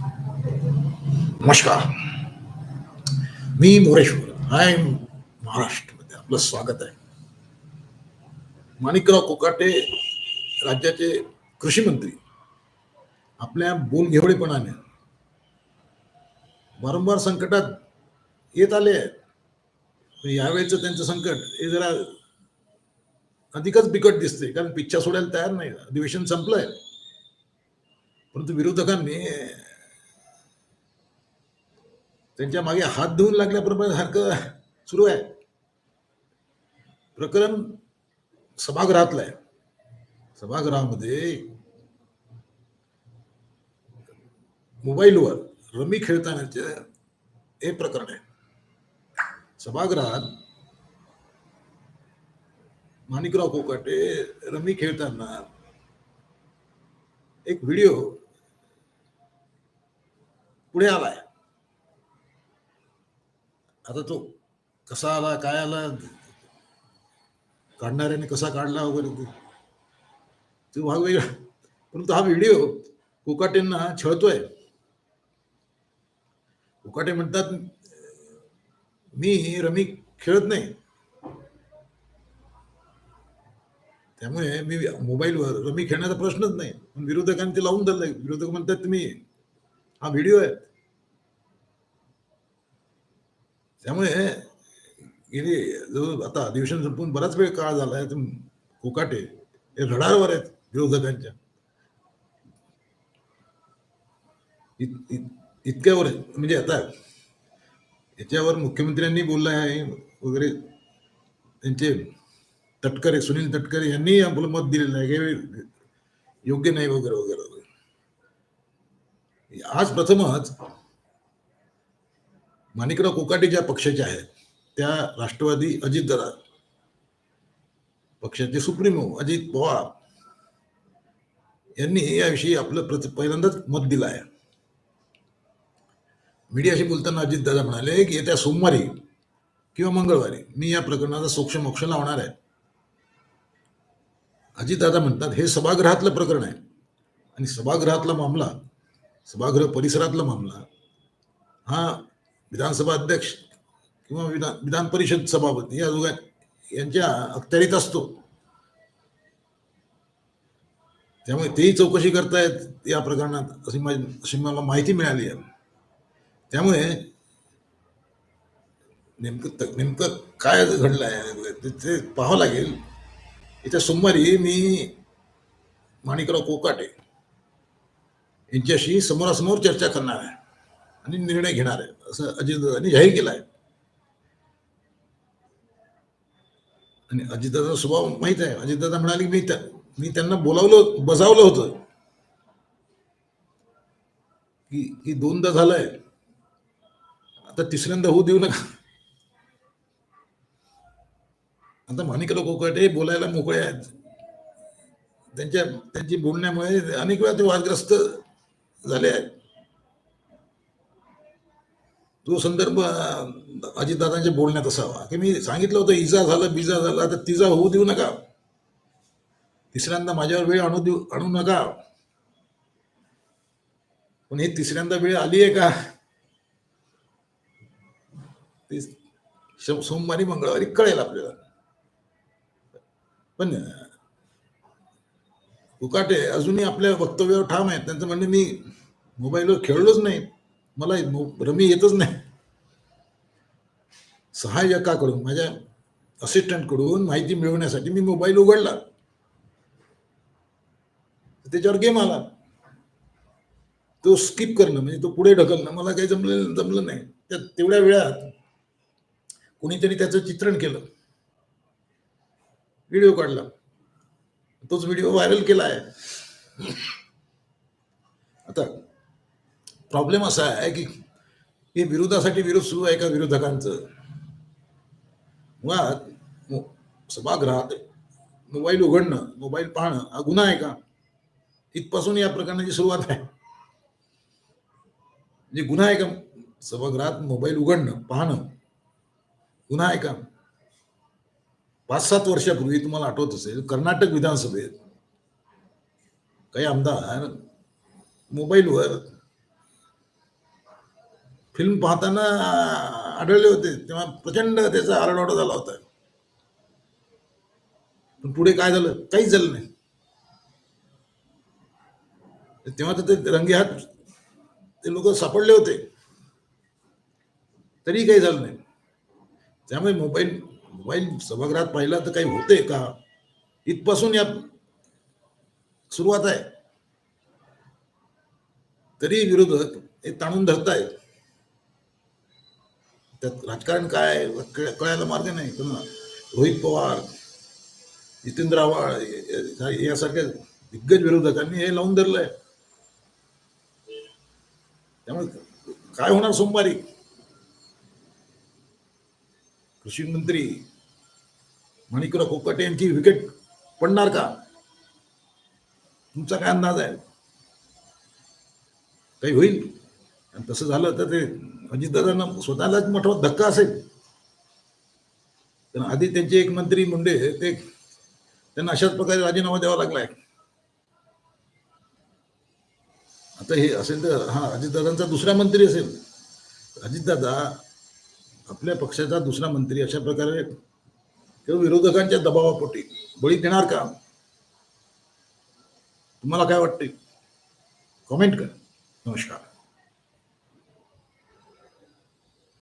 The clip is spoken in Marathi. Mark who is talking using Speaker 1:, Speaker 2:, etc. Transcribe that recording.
Speaker 1: नमस्कार. मी मोरेश्वर हाय महाराष्ट्रमध्ये. आपलं स्वागत आहे. माणिकराव कोकाटे राज्याचे कृषी मंत्री. आपल्या बोलघेवडेपणाने वारंवार संकटात येत आले आहेत. यावेळेचं त्यांचं संकट हे जरा अधिकच बिकट दिसते कारण पिच्छा सोडायला तयार नाही. अधिवेशन संपलंय. परंतु विरोधकांनी त्यांच्या मागे हात धुवून लागल्याप्रमाणे सारखं सुरू आहे. प्रकरण सभागृहातलं आहे. सभागृहामध्ये मोबाईलवर रमी खेळतानाचे हे प्रकरण आहे. सभागृहात माणिकराव कोकाटे रमी खेळताना एक व्हिडिओ पुढे आलाय. आता तो कसा आला काय आला काढणाऱ्याने कसा काढला वगैरे ते. तो भाग वेगळा. परंतु हा व्हिडिओ कोकाटेंना छळतोय. कोकाटे म्हणतात मी रमी खेळत नाही. त्यामुळे मी मोबाईलवर रमी खेळण्याचा प्रश्नच नाही. पण विरोधकांनी ते लावून धरलंय. विरोधक म्हणतात तुम्ही हा व्हिडिओ आहे. त्यामुळे गेली जवळ आता अधिवेशन संपून बराच वेळ काळ झाला आहे कोकाटे हे रडारवर आहेत विरोधकांच्या. इत- इत- इतक्यावर म्हणजे आता याच्यावर मुख्यमंत्र्यांनी बोललं आहे वगैरे त्यांचे तटकरे सुनील तटकरे यांनी आपलं मत दिलेलं आहे हे योग्य नाही वगैरे वगैरे. आज प्रथमच माणिकराव कोकाटे ज्या पक्षाच्या आहेत त्या राष्ट्रवादी अजितदादा पक्षाचे सुप्रीमो अजित पवार यांनी याविषयी आपलं प्रथ पहिल्यांदाच मत दिलं आहे. मीडियाशी बोलताना अजितदादा म्हणाले की येत्या सोमवारी किंवा मंगळवारी मी या प्रकरणाचा सोक्षमोक्ष लावणार आहे. अजितदादा म्हणतात हे सभागृहातलं प्रकरण आहे. आणि सभागृहातला मामला सभागृह परिसरातला मामला हा विधानसभा अध्यक्ष किंवा विधान विधान परिषद सभापती या दोघां यांच्या अखत्यारीत असतो. त्यामुळे तेही चौकशी करतायत या प्रकरणात अशी माझी अशी मला माहिती मिळाली आहे. त्यामुळे नेमकं नेमकं काय घडलं आहे ते- ते पाहावं लागेल. येत्या सोमवारी मी माणिकराव कोकाटे यांच्याशी समोरासमोर चर्चा करणार आहे आणि निर्णय घेणार आहे. असं अजितदादांनी जाहीर केला आहे. आणि अजितदादा स्वभाव माहीत आहे. अजितदादा म्हणाले की मी त्या मी त्यांना बोलावलं बजावलं होतं. की की दोनदा झालंय. आता तिसऱ्यांदा होऊ देऊ नका. आता माणिकराव कोकाटे बोलायला मोकळे आहेत. त्यांच्या त्यांची बोलण्यामुळे अनेक वेळा ते वादग्रस्त झाले आहेत. तो संदर्भ अजितदादांच्या बोलण्यात असावा. की मी सांगितलं होतं इजा झालं बिजा झाला तर तिजा होऊ देऊ नका. तिसऱ्यांदा माझ्यावर वेळ आणू देऊ आणू नका. पण हे तिसऱ्यांदा वेळ आली आहे का? ते श- सोमवारी मंगळवारी कळेल आपल्याला. पण उकाटे अजूनही आपल्या वक्तव्यावर ठाम आहेत. त्यांचं म्हणणं मी मोबाईलवर खेळलोच नाही. मला रमी येतच नाही. सहाय्यकाकडून माझ्या असिस्टंटकडून माहिती मिळवण्यासाठी मी मोबाईल उघडला. त्याच्यावर गेम आला. तो स्किप करणं म्हणजे तो पुढे ढकलणं मला काही जमलं जमलं नाही. त्या तेवढ्या वेळात कोणीतरी त्याचं चित्रण केलं. व्हिडिओ काढला. तोच व्हिडिओ व्हायरल केला आहे. आता प्रॉब्लेम असा आहे की हे विरोधासाठी विरोध सुरू आहे का विरोधकांचं? मुळात सभागृहात मोबाईल उघडणं मोबाईल पाहणं हा गुन्हा आहे का? इथपासून या प्रकरणाची सुरुवात आहे. म्हणजे गुन्हा आहे का? सभागृहात मोबाईल उघडणं पाहणं गुन्हा आहे का? पाच सात वर्षापूर्वी तुम्हाला आठवत असेल कर्नाटक विधानसभेत काही आमदार मोबाईलवर फिल्म पाहताना आढळले होते तेव्हा प्रचंड त्याचा आरडाओरडा झाला होता. पण पुढे काय झालं? काहीच झालं नाही. तेव्हा तर ते रंगे हात ते लोक सापडले होते. तरी काही झालं नाही. त्यामुळे मोबाईल मोबाईल सभागृहात पाहिला तर काही होते का? इथपासून या सुरुवात आहे. तरी विरोधक हे ताणून धरतायत. त्यात राजकारण काय? कळायला मार्ग नाही. पण रोहित पवार जितेंद्र आव्हाड यासारख्या दिग्गज विरोधकांनी हे लावून धरलंय. त्यामुळे काय होणार सोमवारी? कृषी मंत्री माणिकराव कोकाटे यांची विकेट पडणार का? तुमचा काय अंदाज आहे? काही होईल? आणि तसं झालं तर ते म्हणजे अजितदादांना स्वतःलाच मोठा धक्का असेल तर आधी त्यांचे एक मंत्री मुंडे ते त्यांना अशाच प्रकारे राजीनामा द्यावा लागलाय. आता हे असेल तर हा अजितदादांचा दुसरा मंत्री असेल. अजितदादा आपल्या पक्षाचा दुसरा मंत्री अशा प्रकारे किंवा विरोधकांच्या दबावापोटी बळी देणार का? तुम्हाला काय वाटते कॉमेंट करा. नमस्कार.